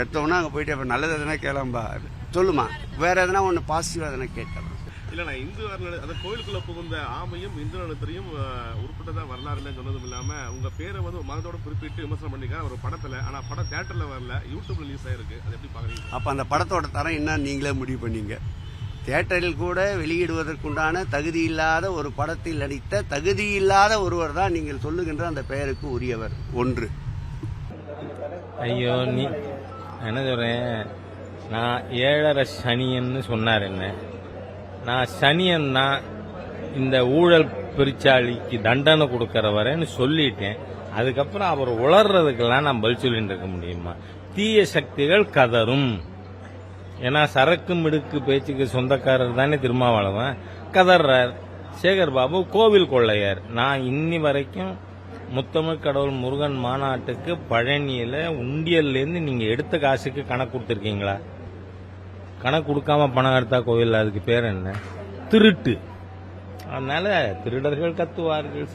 எடுத்தோம்னா அங்கே போயிட்டு அப்போ நல்லது எதுனா கேளாம்பா. சொல்லுமா. வேற எதனா ஒன்று பாசிட்டிவாக எதனா கேட்கலாம். இல்ல நான் இந்து வரலாறு அந்த கோயிலுக்குள்ள புகுந்த ஆமையும் இந்து நலத்திலையும் உருப்பட்டதா வரலாறு இல்லைன்னு சொன்னதும் இல்லாம உங்க பேரை வந்து ஒரு மதத்தோட குறிப்பிட்டு விமர்சனம் பண்ணிருக்காங்க ஒரு படத்துல ஆனா படம் தியேட்டர்ல வரல. யூடியூப்ல ரிலீஸ் ஆயிருக்கு. அதை எப்படி பாக்குறீங்க? அப்போ அந்த படத்தோட தரம் என்ன? நீங்களே முடிவு பண்ணீங்க. தியேட்டரில் கூட வெளியிடுவதற்குண்டான தகுதி இல்லாத ஒரு படத்தில் நடித்த தகுதி இல்லாத ஒருவர் தான் நீங்கள் சொல்லுகின்ற அந்த பெயருக்கு உரியவர். ஒன்று. ஐயோ நீ என்ன சொல்கிறேன் நான் ஏழரை சனியன்னு சொன்னார் என்ன. நான் சனியன்னா இந்த ஊழல் பிரிச்சாளிக்கு தண்டனை கொடுக்கறவரேன்னு சொல்லிட்டேன். அதுக்கப்புறம் அவர் உளர்றதுக்கெல்லாம் நான் பதில் சொல்லிட்டு இருக்க முடியுமா? தீய சக்திகள் கதரும். ஏன்னா சரக்கு மிடுக்கு பேச்சுக்கு சொந்தக்காரர் தானே திருமாவளவன். கதர்றார். சேகர் பாபு கோவில் கொள்ளையர். நான் இன்னி வரைக்கும் முத்தமிழ் கடவுள் முருகன் மாநாட்டுக்கு பழனியில் உண்டியல்லேருந்து நீங்கள் எடுத்த காசுக்கு கணக்கு கொடுத்துருக்கீங்களா? கணக்கு கொடுக்காம பணம் எடுத்தா கோவில் அதுக்கு பேர் என்ன? திருட்டு. அதனால திருடர்கள் கத்துவார்கள்.